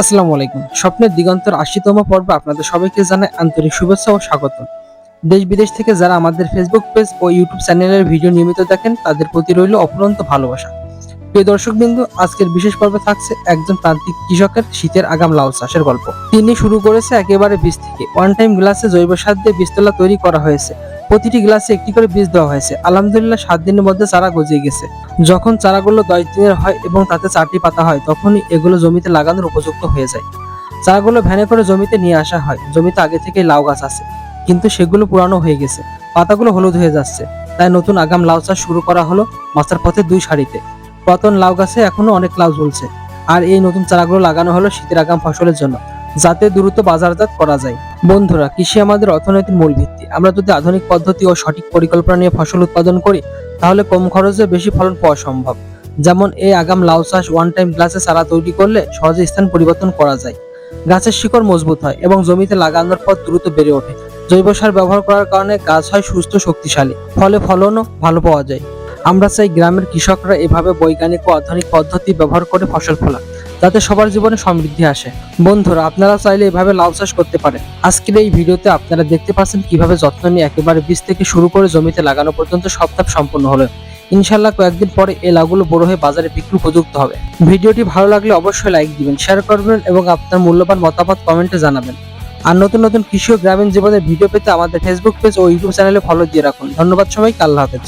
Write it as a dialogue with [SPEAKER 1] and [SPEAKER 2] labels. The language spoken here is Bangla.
[SPEAKER 1] আসসালামু আলাইকুম। স্বপ্নের দিগন্তর আশিতম পর্বে আপনাদের সবাইকে জানাই আন্তরিক শুভেচ্ছা ও স্বাগত। দেশ বিদেশ থেকে যারা আমাদের ফেসবুক পেজ ও ইউটিউব চ্যানেলের ভিডিও নিয়মিত দেখেন, তাদের প্রতি রইল অফুরন্ত ভালোবাসা। প্রিয় দর্শকবৃন্দ, আজকের বিশেষ পর্বে থাকছে একজন প্রান্তিক কৃষকের শীতের আগাম লাউ চাষের গল্প। তিনি শুরু করেছে একেবারে বীজ থেকে। ওয়ান টাইম গ্লাসে জৈব সার দিয়ে বীজতলা তৈরি করা হয়েছে। প্রতিটি গ্লাসে একটি করে বীজ দেওয়া হয়েছে। আলহামদুলিল্লাহ, সাত দিনের মধ্যে চারা গজিয়ে গেছে। যখন চারাগুলো দশ দিনের হয় এবং তাতে চারটি পাতা হয়, তখনই এগুলো জমিতে লাগানোর উপযুক্ত হয়ে যায়। চারাগুলো ভ্যানে করে জমিতে নিয়ে আসা হয়। জমিতে আগে থেকেই লাউ গাছ আছে। কিন্তু সেগুলো পুরানো হয়ে গেছে। পাতাগুলো হলুদ হয়ে যাচ্ছে। তাই নতুন আগাম লাউ চাষ শুরু করা হলো মাস্টার পথে দুই সারিতে। পুরাতন লাউ গাছে এখনও অনেক লাউ ঝুলছে আর এই নতুন চারাগুলো লাগানো হলো শীতের আগাম ফসলের জন্য, যাতে দ্রুত বাজারজাত করা যায়। বন্ধুরা, কৃষি আমাদের অর্থনীতির মূল ভিত্তি। আমরা যদি আধুনিক পদ্ধতি ও সঠিক পরিকল্পনা নিয়ে ফসল উৎপাদন করি, তাহলে কম খরচে বেশি ফলন পাওয়া সম্ভব। যেমন এই আগাম লাউ চাষ ওয়ান টাইম গ্লাসে চারা তৈরি করলে সহজে স্থান পরিবর্তন করা যায়। গাছের শিকড় মজবুত হয় এবং জমিতে লাগানোর পর দ্রুত বেড়ে ওঠে। জৈব সার ব্যবহার করার কারণে গাছ হয় সুস্থ, শক্তিশালী। ফলে ফলনও ভালো পাওয়া যায়। আমরা চাই গ্রামের কৃষকরা এভাবে বৈজ্ঞানিক ও আধুনিক পদ্ধতি ব্যবহার করে ফসল ফলান যাতে সবার জীবনে সমৃদ্ধি আসে। বন্ধুরা, আপনারা চাইলে এভাবে লাউ চাষ করতে পারেন। আজকের এই ভিডিওতে আপনারা দেখতে পাচ্ছেন কীভাবে যত্ন নিয়ে একেবারে বীজ থেকে শুরু করে জমিতে লাগানো পর্যন্ত সব ধাপ সম্পূর্ণ হলো। ইনশাল্লাহ কয়েকদিন পরে এই লাউগুলো বড় হয়ে বাজারে বিক্রি উপযুক্ত হবে। ভিডিওটি ভালো লাগলে অবশ্যই লাইক দিবেন, শেয়ার করবেন এবং আপনার মূল্যবান মতামত কমেন্টে জানাবেন। আর নতুন নতুন কৃষি ও গ্রামীণ জীবনের ভিডিও পেতে আমাদের ফেসবুক পেজ ও ইউটিউব চ্যানেলে ফলো দিয়ে রাখুন। ধন্যবাদ সবাইকে, আল্লাহ হাফেজ।